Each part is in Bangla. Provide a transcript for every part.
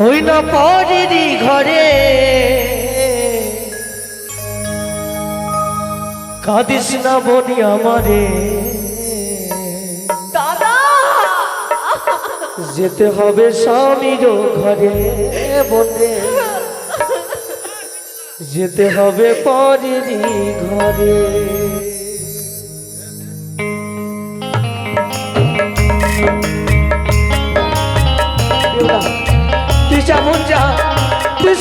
হই না পরেরই ঘরে। কাঁদিস না বনি আমারে। দাদা! যেতে হবে স্বামীর ঘরে বনে। যেতে হবে পরেরই ঘরে।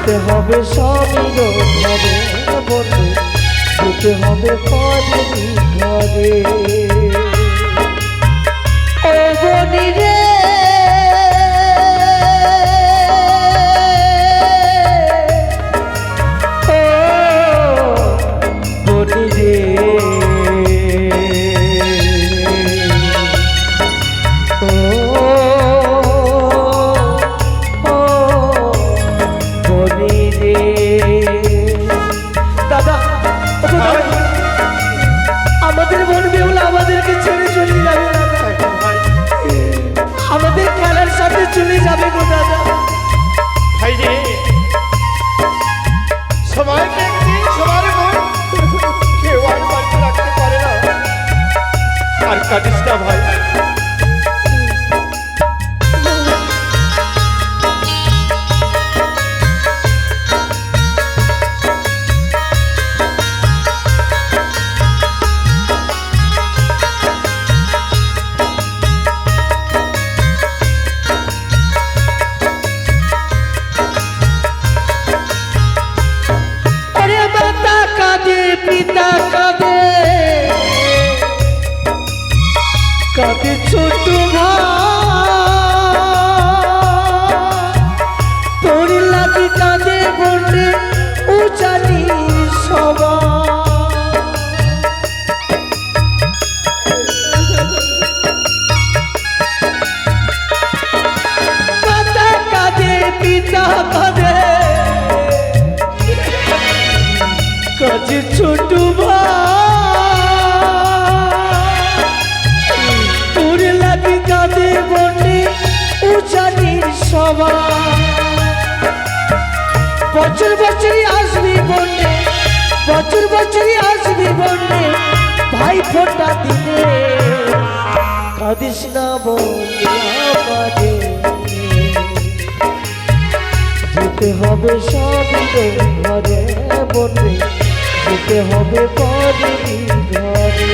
যেতে হবে সব ঘরে বলে দিতে হবে পডিনি ঘরে ও বনি চলে যাবে বছর বছরই আসবি বনে বছর বছরই আসবি বনে ভাই ফোটা দিনে কাঁদিস না বলে যেতে হবে সবির ঘরে বনে যেতে হবে পরেরই ঘরে।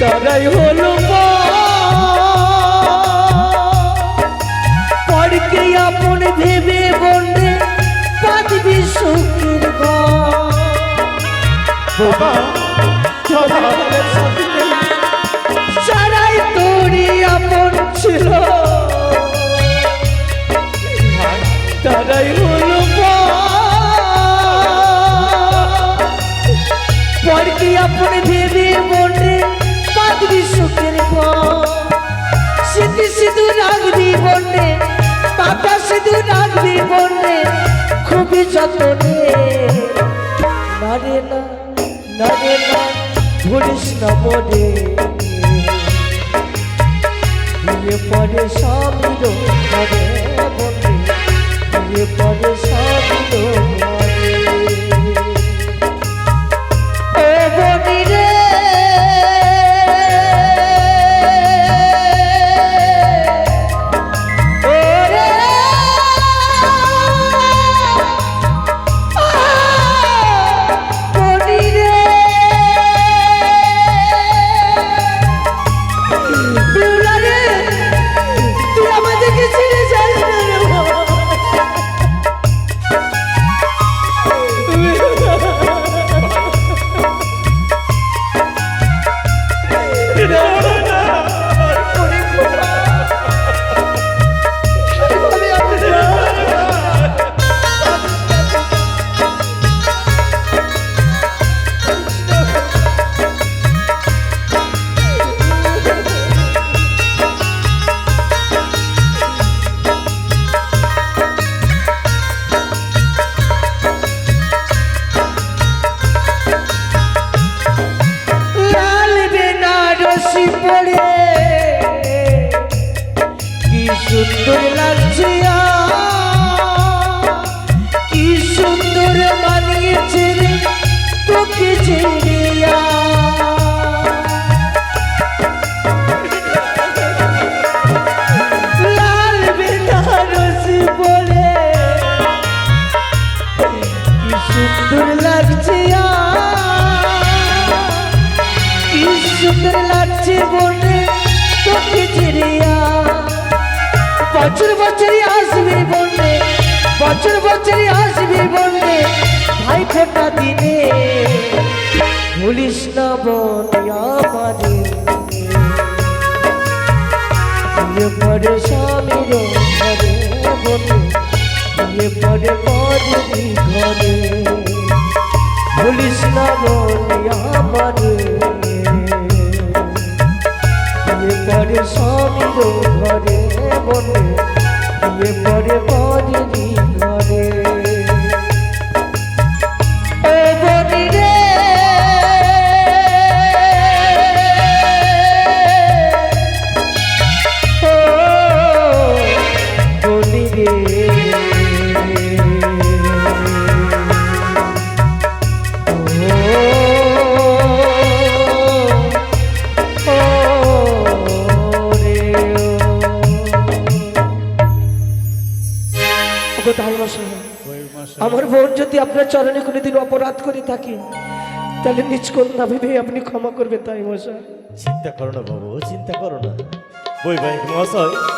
তারাই হলো পরকে আপন ভেবে বন্ধে পাঁচবি সুখের বাবা যতনে। নরে না নরে না ধরিস না মনে। পরে স্বামীর নরে সুন্দর লাগছে কি সুন্দর মানিয়েছে রে তোকে ছেড়িয়া সুন্দর লাগছে কি সুন্দর লাগছে বলে তোকে চিড়িয়া বছর বছরই আসবি বলে বছর বছরই আসবি বলে ভাই ফোটা দিনে। ভুলিস না বনিয়া মানে বিয়ে পরে স্বামীর ঘরে বলে বিয়ে পরে পরি ঘরে। ভুলিস না বনিয়া মানে বিয়ে পরে স্বামীর ঘরে বিয়ে পরে পরি আমার বোন যদি আপনার চরণে কোনোদিন অপরাধ করে থাকি, তাহলে নিজ না ভেবে আপনি ক্ষমা করবেন, তাই মশাই চিন্তা করো না বাবু, চিন্তা করো না। বই ভাই মহাশয়